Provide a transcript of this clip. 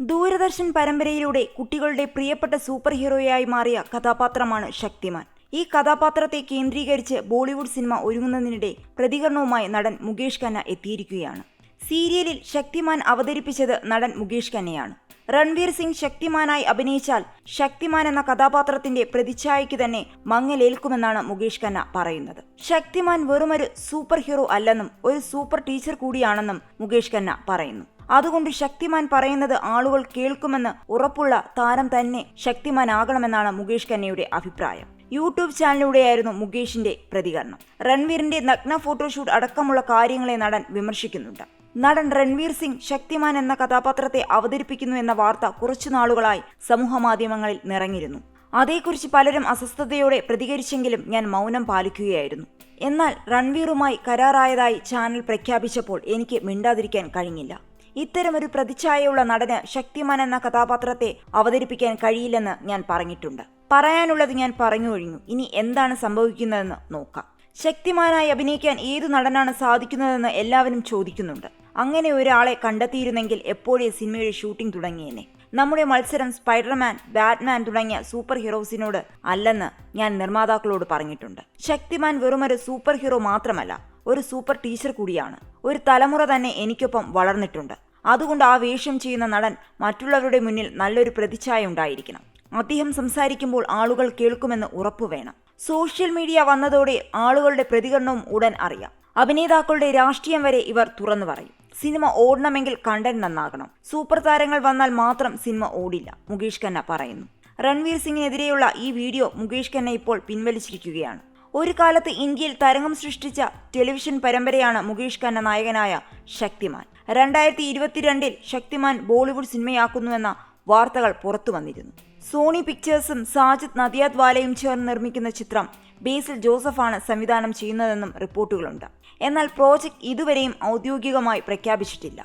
ദൂരദർശൻ പരമ്പരയിലൂടെ കുട്ടികളുടെ പ്രിയപ്പെട്ട സൂപ്പർ ഹീറോയായി മാറിയ കഥാപാത്രമാണ് ശക്തിമാൻ. ഈ കഥാപാത്രത്തെ കേന്ദ്രീകരിച്ച് ബോളിവുഡ് സിനിമ ഒരുങ്ങുന്നതിനിടെ പ്രതികരണവുമായി നടൻ മുകേഷ് ഖന്ന എത്തിയിരിക്കുകയാണ്. സീരിയലിൽ ശക്തിമാൻ അവതരിപ്പിച്ചത് നടൻ മുകേഷ് ഖന്നയാണ്. രൺവീർ സിംഗ് ശക്തിമാനായി അഭിനയിച്ചാൽ ശക്തിമാൻ എന്ന കഥാപാത്രത്തിന്റെ പ്രതിച്ഛായയ്ക്ക് തന്നെ മങ്ങലേൽക്കുമെന്നാണ് മുകേഷ് ഖന്ന പറയുന്നത്. ശക്തിമാൻ വെറുമൊരു സൂപ്പർ ഹീറോ അല്ലെന്നും ഒരു സൂപ്പർ ടീച്ചർ കൂടിയാണെന്നും മുകേഷ് ഖന്ന പറയുന്നു. അതുകൊണ്ട് ശക്തിമാൻ പറയുന്നത് ആളുകൾ കേൾക്കുമെന്ന് ഉറപ്പുള്ള താരം തന്നെ ശക്തിമാൻ ആകണമെന്നാണ് മുകേഷ് കന്നയുടെ അഭിപ്രായം. യൂട്യൂബ് ചാനലിലൂടെയായിരുന്നു മുകേഷിന്റെ പ്രതികരണം. രൺവീറിന്റെ നഗ്ന ഫോട്ടോഷൂട്ട് അടക്കമുള്ള കാര്യങ്ങളെ നടൻ വിമർശിക്കുന്നുണ്ട്. നടൻ രൺവീർ സിംഗ് ശക്തിമാൻ എന്ന കഥാപാത്രത്തെ അവതരിപ്പിക്കുന്നു എന്ന വാർത്ത കുറച്ചു നാളുകളായി സമൂഹമാധ്യമങ്ങളിൽ നിറഞ്ഞിരുന്നു. അതേക്കുറിച്ച് പലരും അസ്വസ്ഥതയോടെ പ്രതികരിച്ചെങ്കിലും ഞാൻ മൗനം പാലിക്കുകയായിരുന്നു. എന്നാൽ രൺവീറുമായി കരാറായതായി ചാനൽ പ്രഖ്യാപിച്ചപ്പോൾ എനിക്ക് മിണ്ടാതിരിക്കാൻ കഴിഞ്ഞില്ല. ഇത്തരമൊരു പ്രതിച്ഛായയുള്ള നടന് ശക്തിമാൻ എന്ന കഥാപാത്രത്തെ അവതരിപ്പിക്കാൻ കഴിയില്ലെന്ന് ഞാൻ പറഞ്ഞിട്ടുണ്ട്. പറയാനുള്ളത് ഞാൻ പറഞ്ഞു കഴിഞ്ഞു. ഇനി എന്താണ് സംഭവിക്കുന്നതെന്ന് നോക്കാം. ശക്തിമാനായി അഭിനയിക്കാൻ ഏതു നടനാണ് സാധിക്കുന്നതെന്ന് എല്ലാവരും ചോദിക്കുന്നുണ്ട്. അങ്ങനെ ഒരാളെ കണ്ടെത്തിയിരുന്നെങ്കിൽ എപ്പോഴേ സിനിമയുടെ ഷൂട്ടിംഗ് തുടങ്ങിയേനെ. നമ്മുടെ മത്സരം സ്പൈഡർമാൻ ബാറ്റ്മാൻ തുടങ്ങിയ സൂപ്പർ ഹീറോസിനോട് അല്ലെന്ന് ഞാൻ നിർമ്മാതാക്കളോട് പറഞ്ഞിട്ടുണ്ട്. ശക്തിമാൻ വെറുമൊരു സൂപ്പർ ഹീറോ മാത്രമല്ല ഒരു സൂപ്പർ ടീച്ചർ കൂടിയാണ്. ഒരു തലമുറ തന്നെ എനിക്കൊപ്പം വളർന്നിട്ടുണ്ട്. അതുകൊണ്ട് ആ വേഷം ചെയ്യുന്ന നടൻ മറ്റുള്ളവരുടെ മുന്നിൽ നല്ലൊരു പ്രതിച്ഛായ ഉണ്ടായിരിക്കണം. അദ്ദേഹം സംസാരിക്കുമ്പോൾ ആളുകൾ കേൾക്കുമെന്ന് ഉറപ്പുവേണം സോഷ്യൽ മീഡിയ വന്നതോടെ ആളുകളുടെ പ്രതികരണവും ഉടൻ അറിയാം. അഭിനേതാക്കളുടെ രാഷ്ട്രീയം വരെ ഇവർ തുറന്നു പറയും. സിനിമ ഓടണമെങ്കിൽ കണ്ടന്റ് നന്നാകണം. സൂപ്പർ താരങ്ങൾ വന്നാൽ മാത്രം സിനിമ ഓടില്ല മുകേഷ് ഖന്ന പറയുന്നു. രൺവീർ സിംഗിനെതിരെയുള്ള ഈ വീഡിയോ മുകേഷ് ഖന്ന ഇപ്പോൾ പിൻവലിച്ചിരിക്കുകയാണ്. ഒരു കാലത്ത് ഇന്ത്യയിൽ തരംഗം സൃഷ്ടിച്ച ടെലിവിഷൻ പരമ്പരയാണ് മുകേഷ് ഖന്ന നായകനായ ശക്തിമാൻ. രണ്ടായിരത്തി ഇരുപത്തിരണ്ടിൽ ശക്തിമാൻ ബോളിവുഡ് സിനിമയാക്കുന്നുവെന്ന വാർത്തകൾ പുറത്തു വന്നിരുന്നു. സോണി പിക്ചേഴ്സും സാജിദ് നദിയാദ് വാലയും ചേർന്ന് നിർമ്മിക്കുന്ന ചിത്രം ബേസിൽ ജോസഫാണ് സംവിധാനം ചെയ്യുന്നതെന്നും റിപ്പോർട്ടുകളുണ്ട്. എന്നാൽ പ്രോജക്റ്റ് ഇതുവരെയും ഔദ്യോഗികമായി പ്രഖ്യാപിച്ചിട്ടില്ല.